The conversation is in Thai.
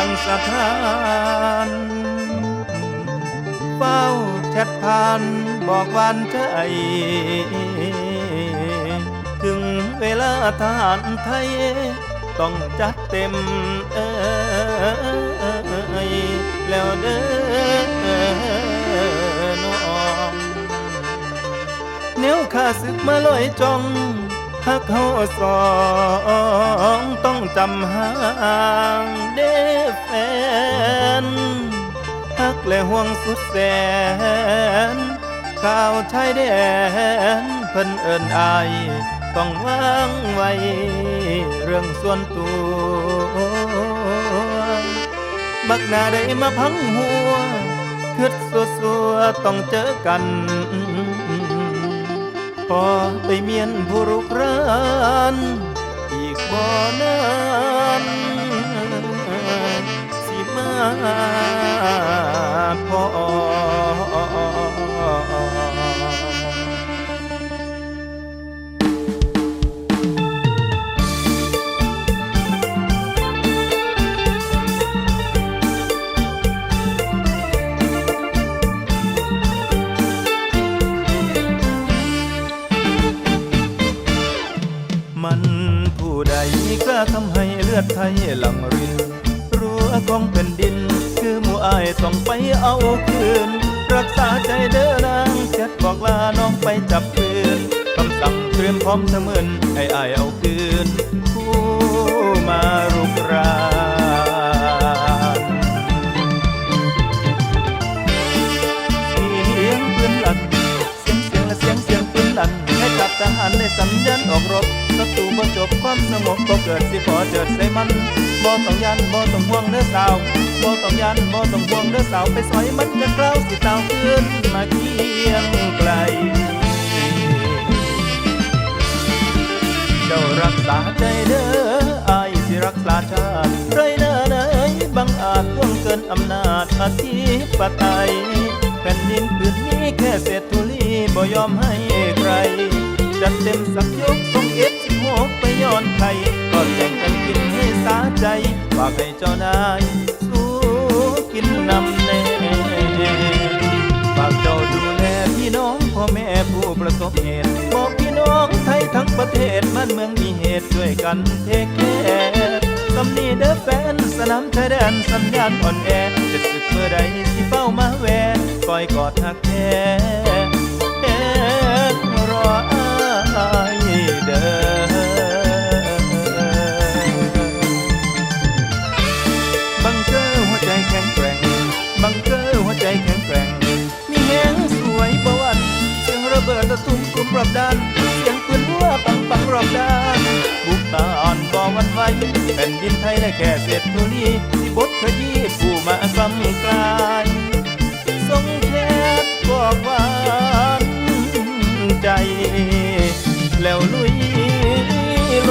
ดังสถานเฝ้าแชทผ่านบอกวานใจถึงเวลาทหารไทย ต้องจัดเต็มเอยแล้วเด้อน้องแนวข้าศึกมาลอยจ้องหักเขาสองต้องจำห่างเด้ กและห่วงสุดแสนข่าวชายแดนเพิ่นเอินอายต้องวางไว้ เรื่องส่วนตัวบักหน้าได้มาพังหัวคืดสัวสัวต้องเจอกันพอไปเมียนผู้รุกรานอีกบ่นาน กล้าทำให้เลือดไทยหลังรินรั้วของแผ่นดิน คือหมู่อายต้องไปเอาคืน รักษาใจเด้อนางเจ็ดบอกลาน้องไปจับปืนคำสั่งเตรียมพร้อมเสมือนให้อายเอาคืนารในสัญญาณออกรบศัตรูบ่จบความสงบบ่เกิดสิพอเจิดใส่มันบ่ต้องยันบ่ต้องห่วงเด้อสาวบ่ต้องยันบ่ต้องห่วงเด้อสาวไปสอยมันจะกล้าวสิตาวขึ้นมาเคียงไกลเจ้ารักษาใจเด้ออายสิรักษาชาติไรเน้อเนยบังอาจล่วงเกินอำนาจอธิปไตยแผ่นดินผืนนี้แค่เศษธุลีบ่ยอมให้ใคร จัดเต็มสักยกส่งเอฟสิบหกไปย้อนไทยก็แข่งกันกินให้สาใจฝากให้เจ้านายสู้กินนำแน่ฝากเจ้าดูแลพี่น้องพ่อแม่ผู้ประสบเหตุบอกพี่น้องไทยทั้งประเทศบ้านเมืองมีเหตุช่วยกันเทคแคร์สำนีเด้อแฟนสนามชายแดนสัญญาณอ่อนแอจะสึกเมื่อใดสิเป้ามาแวะคอยกอดหักแท้ ดัน เสียงปืนหัวปังปังรอบด้านบุกตาอ่อนบ่วันไหวแผ่นดินไทยได้แค่เศษเท่นี้ที่บดขยี้ผู้มาซ้ำกลายทรงเทบบอกวันใจ แล้วลุยโล